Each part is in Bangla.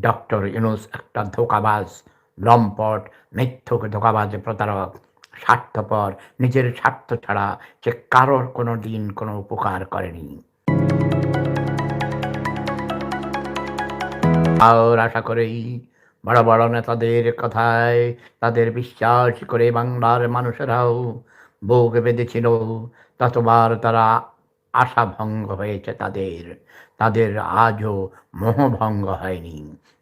ডক্টর ইউনুস একটা ধোকাবাজ, লম্পট, মিথ্যুক ধোকাবাজ প্রতারক, স্বার্থপর, নিজের স্বার্থ ছাড়া সে কারোর কোনো দিন কোনো উপকার করেনি। আর আশা করেই বড় বড় নেতাদের কথায় তাদের বিশ্বাস করে বাংলার মানুষেরাও বুক বেঁধেছিল, ততবার তারা আশা ভঙ্গ হয়েছে তাদের। তাদের আজও মোহভঙ্গ হয়নি।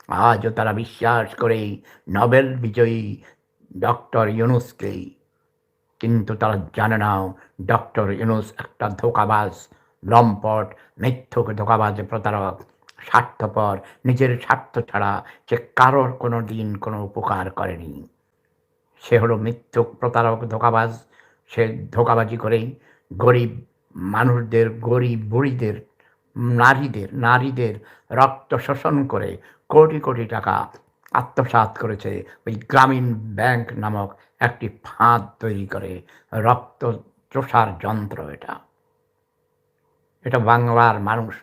আজও তারা বিশ্বাস করে নোবেল বিজয়ী ডক্টর ইউনুসকেই কিন্তু তারা জানে না, ডক্টর ইউনুস একটা ধোকাবাজ, লম্পট, মিথ্যুক ধোকাবাজ প্রতারক, স্বার্থপর, নিজের স্বার্থ ছাড়া সে কারোর কোনো দিন কোনো উপকার করেনি। সে হলো মিথ্যুক প্রতারক ধোকাবাজ। সে ধোকাবাজি করেই গরিব মানুষদের, গরিব বুড়িদের, নারীদের নারীদের রক্ত শোষণ করে কোটি কোটি টাকা আত্মসাৎ করেছে ওই গ্রামীণ ব্যাংক নামক একটি ফাঁদ তৈরি করে রক্ত চোষার যন্ত্র এটা। এটা বাংলার মানুষ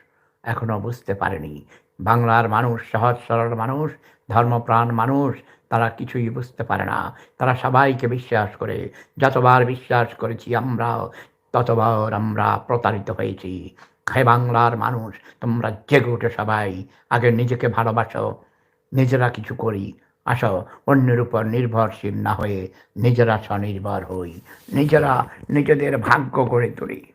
এখনও বুঝতে পারেনি। বাংলার মানুষ সহজ সরল মানুষ, ধর্মপ্রাণ মানুষ, তারা কিছুই বুঝতে পারে না। তারা সবাইকে বিশ্বাস করে, যতবার বিশ্বাস করেছি আমরা ততবার আমরা প্রতারিত হয়েছি। হে বাংলার মানুষ, তোমরা জেগে উঠে সবাই, আগে নিজেকে ভালোবাসো, নিজেরা কিছু করি। আসো, অন্যের উপর নির্ভরশীল না হয়ে নিজেরা স্বনির্ভর হই। নিজেরা নিজেদের ভাগ্য গড়ে তুলি।